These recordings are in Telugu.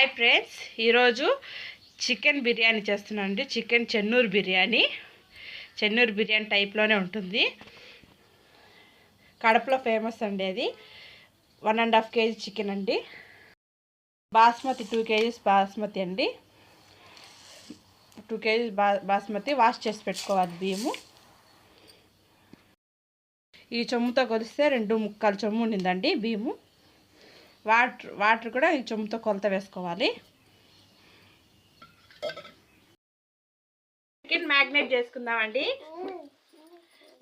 హాయ్ ఫ్రెండ్స్ ఈరోజు చికెన్ బిర్యానీ చేస్తున్నానండి చికెన్ చెన్నూరు బిర్యానీ. చెన్నూరు బిర్యానీ టైప్లోనే ఉంటుంది. కడపలో ఫేమస్ అండి అది. One and half KG chicken అండి. బాస్మతి టూ కేజీస్ బాస్మతి అండి. టూ కేజీస్ బా బాస్మతి వాష్ చేసి పెట్టుకోవాలి బియ్యము. ఈ చెమ్ముతో కొలిస్తే రెండు ముక్కలు చెమ్ము ఉండిందండి బియ్యము. వాటర్ వాటర్ కూడా ఈ చెమ్ముతో కొలత వేసుకోవాలి. చికెన్ మ్యాగ్నేట్ చేసుకుందామండి.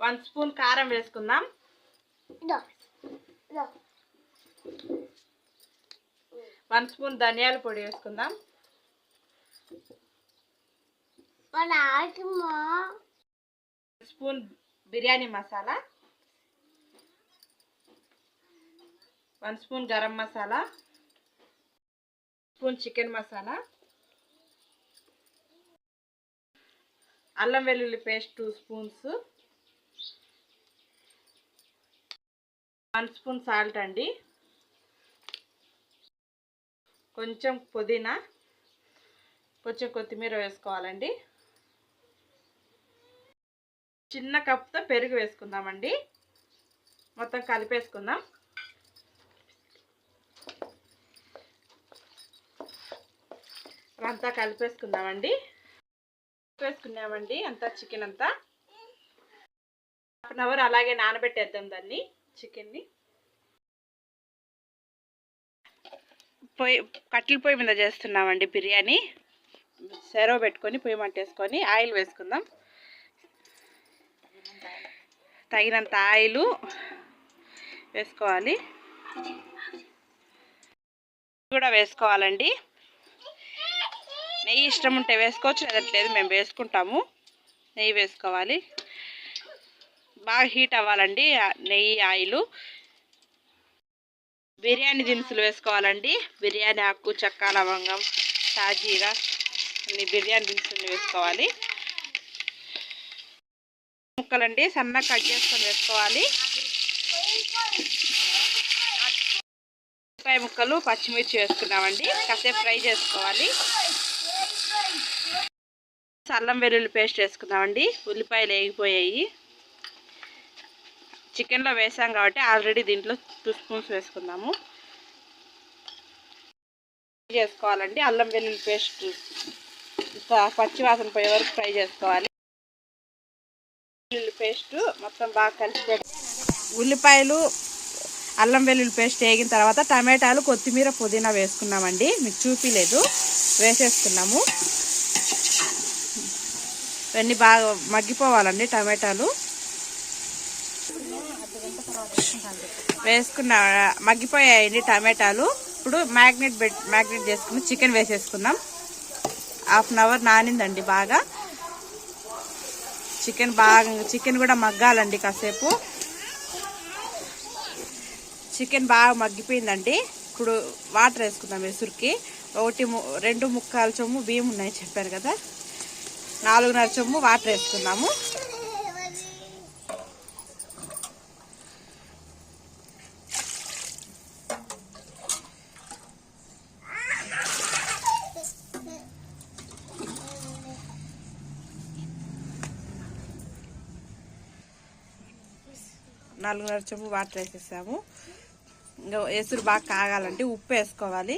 వన్ స్పూన్ కారం వేసుకుందాం. వన్ స్పూన్ ధనియాల పొడి వేసుకుందాం. Spoon biryani masala. One spoon garam masala spoon chicken masala అల్లం వెల్లుల్లి paste two spoons one spoon salt అండి. కొంచెం పుదీనా కొంచెం కొత్తిమీర వేసుకోవాలండి. చిన్న కప్తో పెరుగు వేసుకుందామండి. మొత్తం కలిపేసుకుందాం. అంతా కలిపేసుకుందామండి. కలిపేసుకున్నామండి అంతా చికెన్ అంతా. హాఫ్ అన్ అవర్ అలాగే నానబెట్టేద్దాం దాన్ని చికెన్ని పొయ్యి కట్టెల పొయ్యి మీద చేస్తున్నామండి బిర్యానీ. సెరవ పెట్టుకొని పొయ్యి మంటేసుకొని ఆయిల్ వేసుకుందాం. తగినంత ఆయిల్ వేసుకోవాలి. కూడా వేసుకోవాలండి. నెయ్యి ఇష్టం ఉంటే వేసుకోవచ్చు లేదంటే మేము వేసుకుంటాము. నెయ్యి వేసుకోవాలి. బాగా హీట్ అవ్వాలండి నెయ్యి ఆయిల్. బిర్యానీ దినుసులు వేసుకోవాలండి. బిర్యానీ ఆకు చెక్క లవంగం షాజీరా అన్ని బిర్యానీ దినుసులు వేసుకోవాలి. ముక్కలండి సన్నగా కట్ చేసుకొని వేసుకోవాలి. ముక్కలు పచ్చిమిర్చి వేసుకున్నామండి. కాసేపు ఫ్రై చేసుకోవాలి. అల్లం వెల్లుల్లి పేస్ట్ వేసుకుందామండి ఉల్లిపాయలు వేగిపోయాయి. చికెన్లో వేసాం కాబట్టి ఆల్రెడీ దీంట్లో టూ స్పూన్స్ వేసుకుందాము. చేసుకోవాలండి. అల్లం వెల్లుల్లి పేస్ట్ పచ్చి వాసన పోయే వరకు ఫ్రై చేసుకోవాలి. వెల్లుల్లి పేస్ట్ మొత్తం బాగా కలిసి ఉల్లిపాయలు అల్లం వెల్లుల్లి పేస్ట్ వేగిన తర్వాత టమాటాలు కొత్తిమీర పుదీనా వేసుకున్నామండి. మీకు చూపిలేదు. వేసేసుకున్నాము. ఇవన్నీ బాగా మగ్గిపోవాలండి టమాటాలు. వేసుకున్న మగ్గిపోయాయండి టమాటాలు. ఇప్పుడు మ్యాగ్నెట్ పెట్ మ్యాగ్నెట్ చేసుకుని చికెన్ వేసేసుకున్నాం హాఫ్ అన్ అవర్ నానిందండి బాగా. చికెన్ బాగా చికెన్ కూడా మగ్గాలండి కాసేపు. చికెన్ బాగా మగ్గిపోయిందండి. ఇప్పుడు వాటర్ వేసుకుందాం ఎసురుకి ఒకటి రెండు ముక్కాల చొమ్ము బియ్యం ఉన్నాయి చెప్పారు కదా. నాలుగున్నర చొమ్ము వాటర్ వేసుకుందాము. నాలుగున్నర చెంబు వాటర్ వేసేసాము. ఎసురు బాగా కాగాలంటే ఉప్పు వేసుకోవాలి.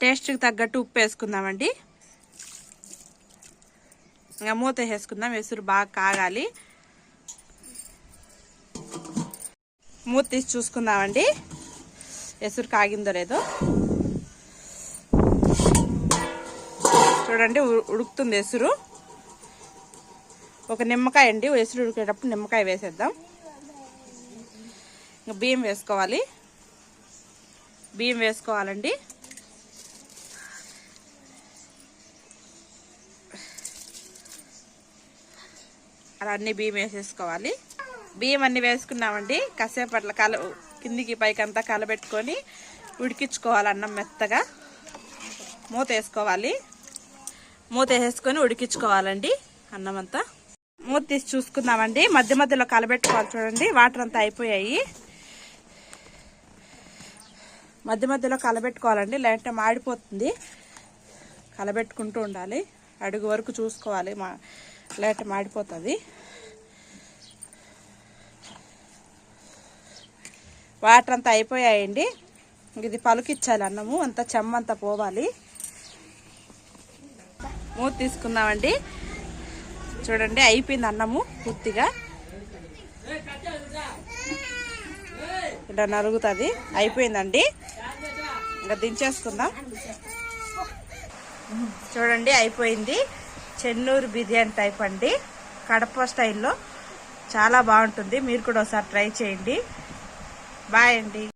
టేస్ట్కి తగ్గట్టు ఉప్పు వేసుకుందామండి. ఇంకా మూత వేసుకుందాం ఎసురు బాగా కాగాలి. మూత తీసి చూసుకుందామండి. ఎసురు కాగిందో లేదో. చూడండి ఉడుకుతుంది ఎసురు ఒక నిమ్మకాయ అండి ఎసురు ఉడికేటప్పుడు నిమ్మకాయ వేసేద్దాం. బియ్యం వేసుకోవాలి. బియ్యం వేసుకోవాలండి. అలా అన్ని బియ్యం వేసేసుకోవాలి. బియ్యం అన్ని వేసుకున్నామండి. కాసేపు అట్లా కల కిందికి పైకి అంతా కలబెట్టుకొని ఉడికించుకోవాలి అన్నం మెత్తగా. మూత వేసుకోవాలి. మూత వేసేసుకొని ఉడికించుకోవాలండి అన్నం అంతా. మూత తీసి చూసుకుందామండి. మధ్య మధ్యలో కలబెట్టుకోవాలి చూడండి. వాటర్ అంతా అయిపోయాయి. మధ్య మధ్యలో కలబెట్టుకోవాలండి. లేదంటే మాడిపోతుంది. కలబెట్టుకుంటూ ఉండాలి. అడుగు వరకు చూసుకోవాలి. మా లేదంటే మాడిపోతుంది. వాటర్ అంతా అయిపోయాయండి. ఇది పలుకిచ్చాలి అన్నము. అంతా చెమ్మంతా పోవాలి. మూత తీసుకుందామండి. చూడండి అయిపోయింది అన్నము పూర్తిగా. ఇలా నలుగుతుంది అయిపోయిందండి. ఇంకా దించేసుకుందాం. చూడండి అయిపోయింది. చెన్నూరు బిర్యానీ టైప్ అండి. కడప స్టైల్లో చాలా బాగుంటుంది. మీరు కూడా ఒకసారి ట్రై చేయండి. బాయ్ అండి.